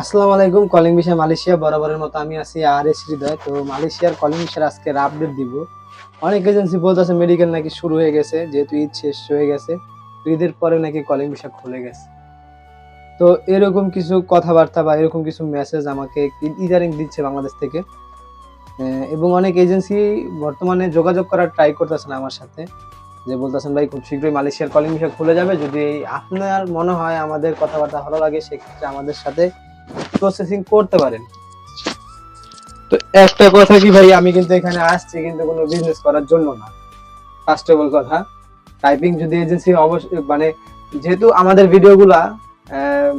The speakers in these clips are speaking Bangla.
আসসালামু আলাইকুম কলিং বিষয় মালয়েশিয়া বরাবরের মতো আমি আছি আর এস হৃদয়। তো মালয়েশিয়ার কলিং বিষয়ের আজকে আপডেট দিব। অনেক এজেন্সি বলতেছে মেডিকেল নাকি শুরু হয়ে গেছে, যেহেতু ঈদ শেষ হয়ে গেছে ঈদের পরে নাকি কলিং বিষয় খুলে গেছে। তো এরকম কিছু কথাবার্তা বা এরকম কিছু মেসেজ আমাকে ইদারিং দিচ্ছে বাংলাদেশ থেকে। এবং অনেক এজেন্সি বর্তমানে যোগাযোগ করার ট্রাই করতেছেন আমার সাথে। যে বলতেছেন ভাই, খুব শীঘ্রই মালয়েশিয়ার কলিং বিষয় খুলে যাবে। যদি আপনার মনে হয় আমাদের কথাবার্তা ভালো লাগে, সেক্ষেত্রে আমাদের সাথে প্রসেসিং করতে পারেন। তো একটা কথা কি ভাই, আমি কিন্তু এখানে আসছি কিন্তু কোনো বিজনেস করার জন্য না। ফার্স্ট অফ অল কথা টাইপিং যদি এজেন্সি অবশ্যই মানে যেহেতু আমাদের ভিডিওগুলা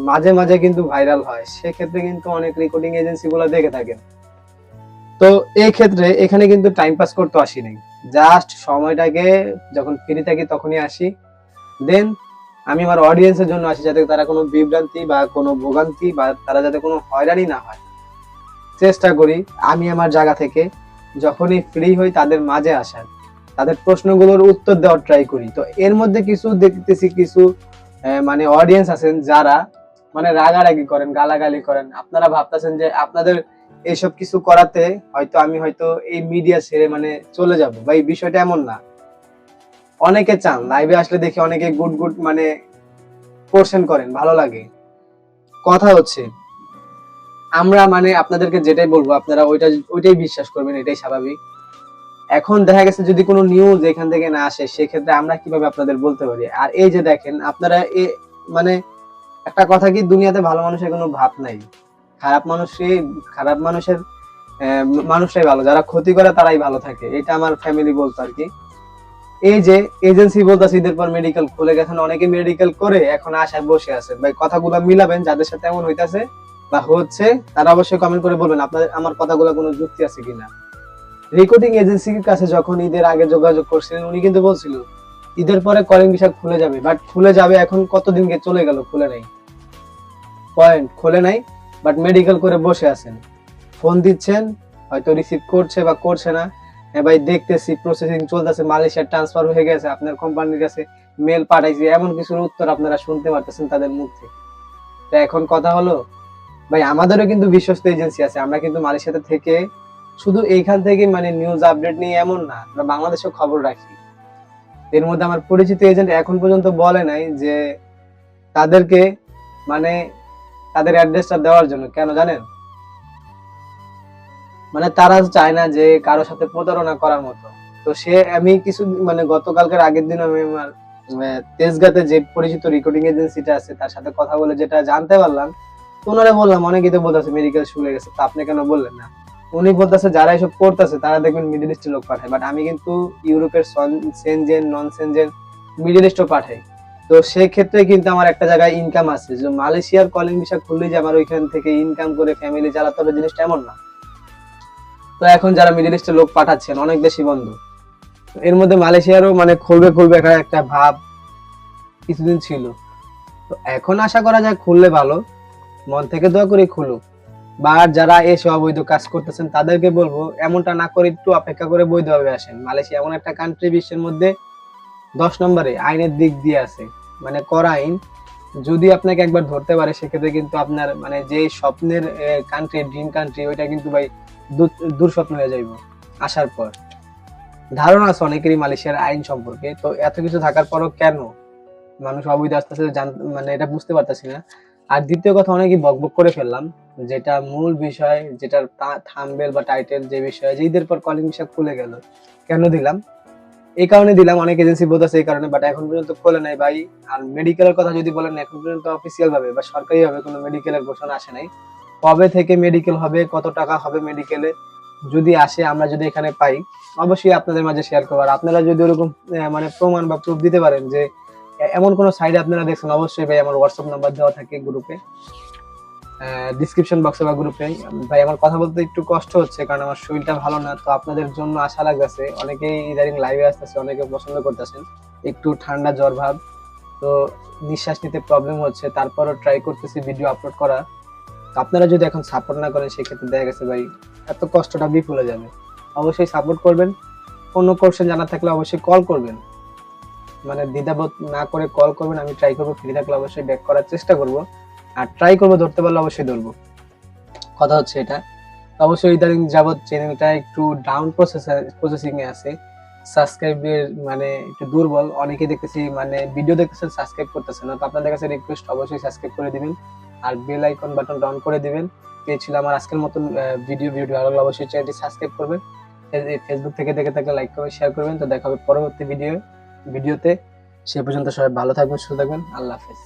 মাঝে মাঝে কিন্তু ভাইরাল হয়, সেক্ষেত্রে কিন্তু অনেক রেকর্ডিং এজেন্সি গুলো দেখে থাকেন। তো এই ক্ষেত্রে এখানে কিন্তু টাইম পাস করতে আসি নাই জাস্ট সময়টাকে যখন ফ্রি থাকি তখনই আসি। দেন আমি আমার অডিয়েন্সের জন্য আসি যাতে তারা কোনো বিভ্রান্তি বা কোনো ভোগান্তি বা তারা যাতে কোনো হয়রানি না হয়। চেষ্টা করি আমি আমার জায়গা থেকে যখনই ফ্রি হই তাদের মাঝে আসার। তাদের প্রশ্নগুলোর উত্তর দেওয়ার ট্রাই করি। তো এর মধ্যে কিছু দেখতেছি, কিছু মানে অডিয়েন্স আছেন যারা মানে রাগারাগি করেন, গালাগালি করেন। আপনারা ভাবতেছেন যে আপনাদের এইসব কিছু করাতে হয়তো আমি হয়তো এই মিডিয়া ছেড়ে মানে চলে যাব বা এই বিষয়টা এমন না। অনেকে চান লাইভে আসলে দেখি অনেকে গুড গুড মানে পোর্শন করেন ভালো লাগে। কথা হচ্ছে আমরা মানে আপনাদেরকে যেটাই বলব আপনারা ওইটা ওইটাই বিশ্বাস করবেন এটাই স্বাভাবিক। এখন দেখা গেছে যদি কোনো নিউজ এখান থেকে না আসে সেক্ষেত্রে আমরা কীভাবে আপনাদের বলতে পারি? আর এই যে দেখেন আপনারা এ মানে একটা কথা কি দুনিয়াতে ভালো মানুষের কোনো ভাব নাই। খারাপ মানুষই খারাপ মানুষের আহ, মানুষরাই ভালো যারা ক্ষতি করে তারাই ভালো থাকে। এটা আমার ফ্যামিলি বলতো আর কি। এই যে এজেন্সি বলতেছে ঈদের পর মেডিকেল খুলে গেছেন অনেকে মেডিকেল করে এখন আশায় বসে আছেন ভাই, কথাগুলো মিলাবেন, যাদের সাথে এমন হইতাছে বা হচ্ছে, তারা অবশ্যই কমেন্ট করে বলবেন, আপনাদের, আমার কথাগুলো কোনো যুক্তি আছে কিনা? রেকর্ডিং এজেন্সির কাছে যখন ঈদের আগে যোগাযোগ করছিলেন, উনি কিন্তু বলছিল, ঈদের পরে কলিং বিষয় খুলে যাবে বাট খুলে যাবে এখন কতদিন গে চলে গেল, খুলে নাই। পয়েন্ট খুলে নাই বাট মেডিকেল করে বসে আছেন। ফোন দিচ্ছেন, হয়তো রিসিভ করছে বা করছে না। ভাই, দেখতেছি প্রসেসিং চলতেছে মালয়েশিয়া ট্রান্সফার হয়ে গেছে, আপনার কোম্পানির কাছে মেল পাঠাইছি, এমন কিছুর উত্তর আপনারা শুনতে পারতেছেন তাদের মুখ থেকে। তো এখন কথা হলো, ভাই, আমাদেরও কিন্তু বিশ্বস্ত এজেন্সি আছে, আমরা কিন্তু মালয়েশিয়াতে থেকে শুধু এইখান থেকে মানে নিউজ আপডেট নিয়ে এমন না, আমরা বাংলাদেশেও খবর রাখি। এর মধ্যে আমার পরিচিত এজেন্ট এখন পর্যন্ত বলে নাই যে তাদেরকে মানে তাদের অ্যাড্রেসটা দেওয়ার জন্য, কেন জানেন? মানে তারা চায় না যে কারোর সাথে প্রতারণা করার মতো। তো সে আমি কিছু মানে গতকালকের আগের দিন আমি আমার আহ, তেজগাঁতে যে পরিচিত রেকর্ডিং এজেন্সিটা আছে তার সাথে কথা বলে যেটা জানতে পারলাম ওনারা বললাম অনেকেই তো বলতেছে মেডিকেল শুরু হয়ে গেছে তা আপনি কেন বললেন না? উনি বলতেছে যারা এসব করতেছে তারা দেখবেন মিডল ইস্টের লোক পাঠায় বাট আমি কিন্তু ইউরোপের সেনজেন নন সেনজেন মিডল ইস্টও পাঠাই। তো সেক্ষেত্রে কিন্তু আমার একটা জায়গায় ইনকাম আছে যে মালয়েশিয়ার কলিং ভিসা খুললে যে আমার ওইখান থেকে ইনকাম করে ফ্যামিলি চালাতে হবে জিনিসটা এমন না। তো এখন যারা মিডল ইস্টের লোক পাঠাচ্ছেন, অনেক বেশি বন্ধ। এর মধ্যে মালয়েশিয়ারও মানে খুলবে খুলবে একটা একটা ভাব কিছুদিন ছিল। তো এখন আশা করা যায় খুললে ভালো। মন থেকে দোয়া করি খুলুক। বা যারা এসে অবৈধ কাজ করতেছেন, তাদেরকে বলব, এমনটা না করে একটু অপেক্ষা করে বৈধভাবে আসেন। মালয়েশিয়া এমন একটা কান্ট্রি বিশ্বের মধ্যে দশ নম্বরে, আইনের দিক দিয়ে আছে। মানে করা আইন যদি আপনাকে একবার ধরতে পারে, সেক্ষেত্রে কিন্তু আপনার মানে যে স্বপ্নের কান্ট্রি ড্রিম কান্ট্রি ওইটা কিন্তু ভাই দূর- দুঃস্বপ্ন হয়ে যাইব আসার পর। ধারণা আছে অনেকেরই মালয়েশিয়ার আইন সম্পর্কে, তো এত কিছু থাকার পরও কেন মানুষ অবৈধ আস্তে আস্তে মানে এটা বুঝতে পারতেছি না। আর দ্বিতীয় কথা, অনেকেই বকবক করে ফেললাম, যেটা মূল বিষয়, যেটার থাম্বেল বা টাইটেল যে বিষয়, যে ঈদের পর কলিং বিষয় খুলে গেল, কেন দিলাম? এই কারণে দিলাম, অনেক এজেন্সি বলতেছে এই কারণে বাট এখন পর্যন্ত খোলে নাই ভাই। আর মেডিকেলের কথা যদি বলেন, এখন পর্যন্ত অফিসিয়াল ভাবে বা সরকারি ভাবে কোনো মেডিকেলের ঘোষণা আসে নাই। কবে থেকে মেডিকেল হবে, কত টাকা হবে মেডিকেলে যদি আসে, আমরা যদি এখানে পাই, অবশ্যই আপনাদের মাঝে শেয়ার করব। আর আপনারা যদি ওরকম মানে প্রমাণ বা প্রুফ দিতে পারেন যে এমন কোনো সাইডে আপনারা দেখছেন, অবশ্যই ভাই আমার হোয়াটসঅ্যাপ নাম্বার দেওয়া থাকে গ্রুপে ডিসক্রিপশন বক্সে বা গ্রুপে ভাই আমার কথা বলতে একটু কষ্ট হচ্ছে কারণ আমার শরীরটা ভালো না, তো আপনাদের জন্য আশা লাগতেছে। অনেকেই ইদারিং লাইভে আসতেছে অনেকে পছন্দ করতেছেন। একটু ঠান্ডা জ্বর ভাব, তো নিঃশ্বাস নিতে প্রবলেম হচ্ছে। তারপরও ট্রাই করতেছি ভিডিও আপলোড করা। আপনারা যদি এখন সাপোর্ট না করেন, সেক্ষেত্রে দেখা গেছে ভাই, এত কষ্টটা বিফলে যাবে। অবশ্যই সাপোর্ট করবেন। কোনো কোশ্চেন জানা থাকলে অবশ্যই কল করবেন। মানে দ্বিধাবোধ না করে কল করবেন, আমি ট্রাই করব। ফ্রি থাকলে অবশ্যই ব্যাক করার চেষ্টা করব। আর ট্রাই করব, ধরতে পারলে অবশ্যই ধরবো। কথা হচ্ছে এটা। অবশ্যই ইদানিং যাবৎ চ্যানেলটা একটু ডাউন প্রসেসিং এ আছে। সাবস্ক্রাইবের মানে একটু দুর্বল। অনেকে দেখতেছি মানে ভিডিও দেখতেছেন সাবস্ক্রাইব করতেছেন না। তো আপনাদের কাছে রিকোয়েস্ট অবশ্যই সাবস্ক্রাইব করে দিবেন। আর বেল আইকন বাটন অন করে দিবেন। এই আমার আজকের মতন ভিডিও ভিডিও ভালো লাগলে অবশ্যই চ্যানেলটি সাবস্ক্রাইব করবেন। ফেসবুক থেকে দেখে থাকলে লাইক করবেন শেয়ার করবেন। তো দেখা হবে পরবর্তী ভিডিও ভিডিওতে সে পর্যন্ত সবাই ভালো থাকবেন, সুস্থ থাকবেন। আল্লাহ হাফেজ।